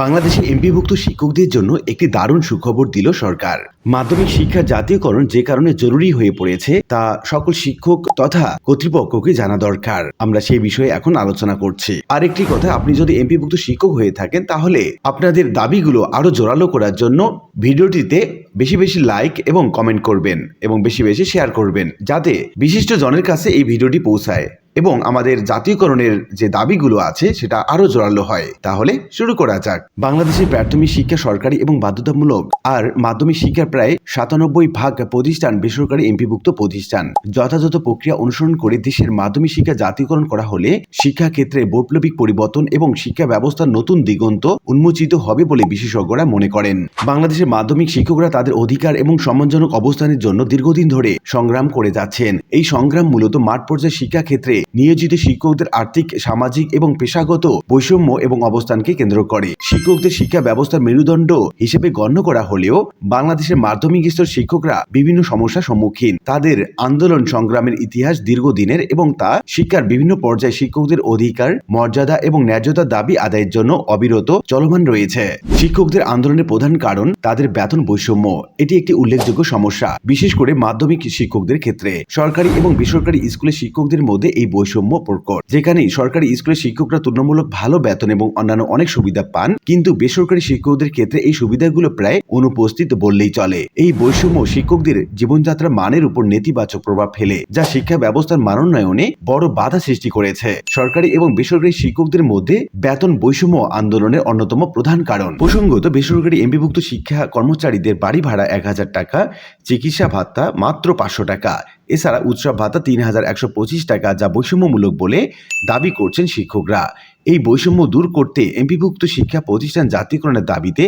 বাংলাদেশে এমপিভুক্ত শিক্ষকদের জন্য একটি দারুণ সুখবর দিল সরকার। মাধ্যমিক শিক্ষা জাতীয়করণ যে কারণে জরুরি হয়ে পড়েছে, তা সকল শিক্ষক তথা কর্তৃপক্ষকে জানা দরকার। আমরা সেই বিষয়ে এখন আলোচনা করছি। আরেকটি কথা, আপনি যদি এমপিভুক্ত শিক্ষক হয়ে থাকেন, তাহলে আপনাদের দাবিগুলো আরও জোরালো করার জন্য ভিডিওটিতে বেশি বেশি লাইক এবং কমেন্ট করবেন এবং বেশি বেশি শেয়ার করবেন, যাতে বিশিষ্ট জনের কাছে এই ভিডিওটি পৌঁছায়। এবং আমাদের জাতীয়করণের যে দাবিগুলো আছে, সেটা আরও জোরালো হয়। তাহলে শুরু করা যাক। বাংলাদেশের প্রাথমিক শিক্ষা সরকারি এবং বাধ্যতামূলক আর মাধ্যমিক শিক্ষার প্রায় সাতানব্বই ভাগ প্রতিষ্ঠান বেসরকারি এমপিভুক্ত প্রতিষ্ঠান। যথাযথ প্রক্রিয়া অনুসরণ করে দেশের মাধ্যমিক শিক্ষা জাতীয়করণ করা হলে শিক্ষা ক্ষেত্রে বৈপ্লবিক পরিবর্তন এবং শিক্ষা ব্যবস্থার নতুন দিগন্ত উন্মোচিত হবে বলে বিশেষজ্ঞরা মনে করেন। বাংলাদেশের মাধ্যমিক শিক্ষকরা তাদের অধিকার এবং সম্মানজনক অবস্থানের জন্য দীর্ঘদিন ধরে সংগ্রাম করে যাচ্ছেন। এই সংগ্রাম মূলত মাঠ পর্যায়ে শিক্ষা ক্ষেত্রে নিয়োজিত শিক্ষকদের আর্থিক, সামাজিক এবং পেশাগত বৈষম্য এবং অবস্থানকে কেন্দ্র করে। শিক্ষকদের শিক্ষা ব্যবস্থার মেরুদণ্ড হিসেবে গণ্য করা হলেও বাংলাদেশের মাধ্যমিক স্তর শিক্ষকরা বিভিন্ন সমস্যার সম্মুখীন। তাদের আন্দোলন সংগ্রামের ইতিহাস দীর্ঘদিনের এবং তা শিক্ষার বিভিন্ন পর্যায়ে শিক্ষকদের অধিকার, মর্যাদা এবং ন্যায্যতার দাবি আদায়ের জন্য অবিরত চলমান রয়েছে। শিক্ষকদের আন্দোলনের প্রধান কারণ তাদের বেতন বৈষম্য। এটি একটি উল্লেখযোগ্য সমস্যা, বিশেষ করে মাধ্যমিক শিক্ষকদের ক্ষেত্রে। সরকারি এবং বেসরকারি স্কুলের শিক্ষকদের মধ্যে এই বৈষম্য প্রকট যেখানে সরকারি স্কুলের শিক্ষকরা তুলনামূলক ভালো বেতন এবং অন্যান্য অনেক সুবিধা পান, কিন্তু বেসরকারি শিক্ষকদের ক্ষেত্রে এই সুবিধাগুলো প্রায় অনুপস্থিত বললেই চলে। এই বৈষম্য শিক্ষকদের জীবনযাত্রা মানের উপর নেতিবাচক প্রভাব ফেলে, যা শিক্ষা ব্যবস্থার মানোন্নয়নে বড় বাধা সৃষ্টি করেছে। সরকারি এবং বেসরকারি শিক্ষকদের মধ্যে বেতন বৈষম্য আন্দোলনের অন্যতম প্রধান কারণ। প্রসঙ্গত, বেসরকারি এমবিভুক্ত শিক্ষা কর্মচারীদের বাড়ি ভাড়া এক হাজার টাকা, চিকিৎসা ভাতা মাত্র পাঁচশো টাকা এছাড়া উৎসব ভাতা তিন হাজার একশো পঁচিশ টাকা যা বৈষম্যমূলক বলে দাবি করছেন শিক্ষকরা। এই বৈষম্য দূর করতে এমপিভুক্ত শিক্ষা প্রতিষ্ঠান জাতীয়করণের দাবিতে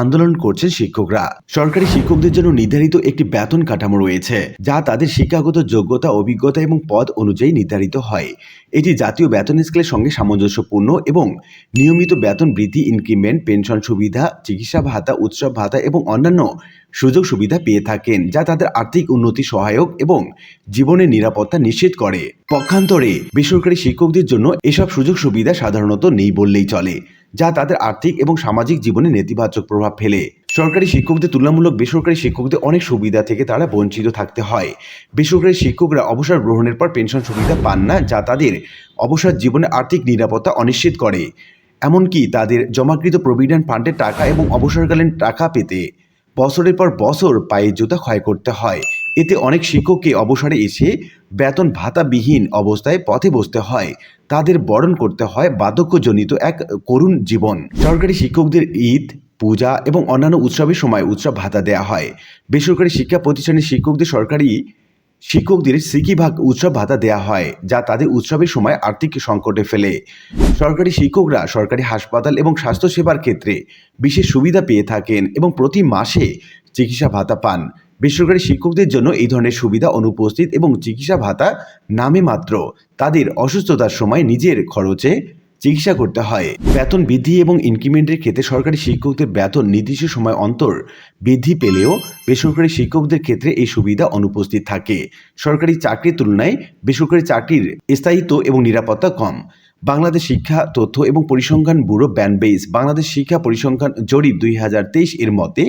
আন্দোলন করছেন শিক্ষকরা। সরকারি শিক্ষকদের জন্য নির্ধারিত একটি বেতন কাঠামো রয়েছে, যা তাদের শিক্ষাগত যোগ্যতা, অভিজ্ঞতা এবং পদ অনুযায়ী নির্ধারিত হয়। এটি জাতীয় বেতন স্কেলের সঙ্গে সামঞ্জস্যপূর্ণ এবং নিয়মিত বেতন বৃদ্ধি, ইনক্রিমেন্ট, পেনশন সুবিধা, চিকিৎসা ভাতা, উৎসব ভাতা এবং অন্যান্য সুযোগ সুবিধা পেয়ে থাকেন, যা তাদের আর্থিক উন্নতি সহায়ক এবং জীবনের নিরাপত্তা নিশ্চিত করে। পক্ষান্তরে বেসরকারি শিক্ষকদের জন্য এসব সুযোগ সুবিধা সাধারণত নেই বললেই চলে, যা তাদের আর্থিক এবং সামাজিক জীবনে নেতিবাচক প্রভাব ফেলে। সরকারি শিক্ষকদের তুলনামূলক বেসরকারি শিক্ষকদের অনেক সুবিধা থেকে তারা বঞ্চিত থাকতে হয়। বেসরকারি শিক্ষকরা অবসর গ্রহণের পর পেনশন সুবিধা পান না, যা তাদের অবসর জীবনে আর্থিক নিরাপত্তা অনিশ্চিত করে। এমনকি তাদের জমাকৃত প্রভিডেন্ট ফান্ডের টাকা এবং অবসরকালীন টাকা পেতে বছরের পর বছর পায়ে জুতা ক্ষয় করতে হয়। এতে অনেক শিক্ষককে অবসরে এসে বেতন ভাতাবিহীন অবস্থায় পথে বসতে হয়। তাদের বরণ করতে হয় বার্ধক্যজনিত এক করুণ জীবন। সরকারি শিক্ষকদের ঈদ, পূজা এবং অন্যান্য উৎসবের সময় উৎসব ভাতা দেওয়া হয়। বেসরকারি শিক্ষা প্রতিষ্ঠানের শিক্ষকদের সরকারি শিক্ষকদের সিকিভাগ উৎসব ভাতা দেওয়া হয়, যা তাদের উৎসবের সময় আর্থিক সংকটে ফেলে। সরকারি শিক্ষকরা সরকারি হাসপাতাল এবং স্বাস্থ্যসেবার ক্ষেত্রে বিশেষ সুবিধা পেয়ে থাকেন এবং প্রতি মাসে চিকিৎসা ভাতা পান। বেসরকারি শিক্ষকদের জন্য এই ধরনের সুবিধা অনুপস্থিত এবং চিকিৎসা ভাতা নামে মাত্র। তাদের অসুস্থতার সময় নিজের খরচে চিকিৎসা করতে হয়। বেতন বৃদ্ধি এবং ইনক্রিমেন্টের ক্ষেত্রে সরকারি শিক্ষকদের বেতন নির্দিষ্ট সময় অন্তর বৃদ্ধি পেলেও বেসরকারি শিক্ষকদের ক্ষেত্রে এই সুবিধা অনুপস্থিত থাকে। সরকারি চাকরির তুলনায় বেসরকারি চাকরির স্থায়িত্ব এবং নিরাপত্তা কম। বাংলাদেশ শিক্ষা, তথ্য এবং পরিসংখ্যান ব্যুরো ব্যানবেইস বাংলাদেশ শিক্ষা পরিসংখ্যান জরিপ দুই হাজার তেইশ এর মতে,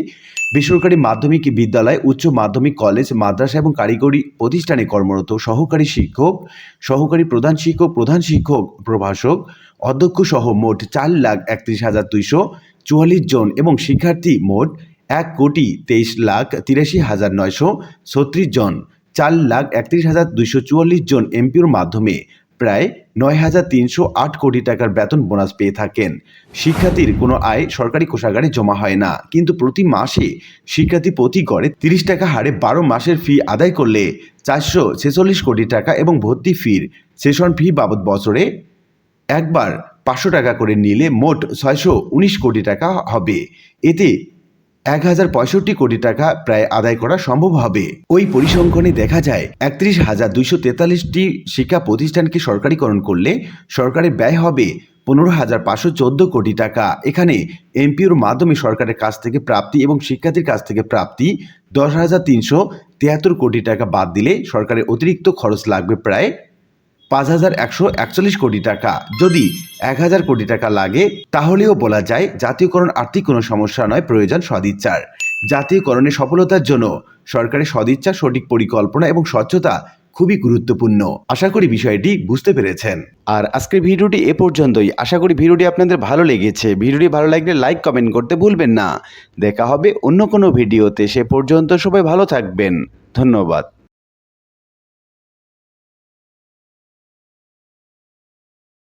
বেসরকারি মাধ্যমিক বিদ্যালয়, উচ্চ মাধ্যমিক কলেজ, মাদ্রাসা এবং কারিগরি প্রতিষ্ঠানে কর্মরত সহকারী শিক্ষক, সহকারী প্রধান শিক্ষক প্রধান শিক্ষক, প্রভাষক, অধ্যক্ষ সহ মোট চার লাখ একত্রিশ হাজার দুইশো চুয়াল্লিশ জন এবং শিক্ষার্থী মোট এক কোটি তেইশ লাখ তিরাশি হাজার নয়শো ছত্রিশ জন। চার লাখ একত্রিশ হাজার দুইশো চুয়াল্লিশ জন এমপিওর মাধ্যমে প্রায় নয় হাজার তিনশো আট কোটি টাকার বেতন বোনাস পেয়ে থাকেন। শিক্ষার্থীর কোনো আয় সরকারি কোষাগারে জমা হয় না, কিন্তু প্রতি মাসে শিক্ষার্থী প্রতি গড়ে তিরিশ টাকা হারে বারো মাসের ফি আদায় করলে চারশো ছেচল্লিশ কোটি টাকা এবং ভর্তি ফির সেশন ফি বাবদ বছরে একবার পাঁচশো টাকা করে নিলে মোট ছয়শো উনিশ কোটি টাকা হবে। এতে এক হাজার পঁয়ষট্টি কোটি টাকা প্রায় আদায় করা সম্ভব হবে। ওই পরিসংখ্যানে দেখা যায়, একত্রিশ হাজার দুইশো তেতাল্লিশটি শিক্ষা প্রতিষ্ঠানকে সরকারিকরণ করলে সরকারের ব্যয় হবে পনেরো হাজার পাঁচশো চোদ্দ কোটি টাকা। এখানে এমপিওর মাধ্যমে সরকারের কাছ থেকে প্রাপ্তি এবং শিক্ষার্থীর কাছ থেকে প্রাপ্তি দশ হাজার তিনশো তিয়াত্তর কোটি টাকা বাদ দিলে সরকারের অতিরিক্ত খরচ লাগবে প্রায় পাঁচ হাজার একশো একচল্লিশ কোটি টাকা। যদি এক হাজার কোটি টাকা লাগে, তাহলেও বলা যায় জাতীয়করণ আর্থিক কোনো সমস্যা নয়, প্রয়োজন সদিচ্ছার। জাতীয়করণের সফলতার জন্য সরকারের সদিচ্ছা, সঠিক পরিকল্পনা এবং স্বচ্ছতা খুবই গুরুত্বপূর্ণ। আশা করি বিষয়টি বুঝতে পেরেছেন। আর আজকের ভিডিওটি এ পর্যন্তই। আশা করি ভিডিওটি আপনাদের ভালো লেগেছে। ভিডিওটি ভালো লাগলে লাইক, কমেন্ট করতে ভুলবেন না। দেখা হবে অন্য কোনো ভিডিওতে। সে পর্যন্ত সবাই ভালো থাকবেন। ধন্যবাদ।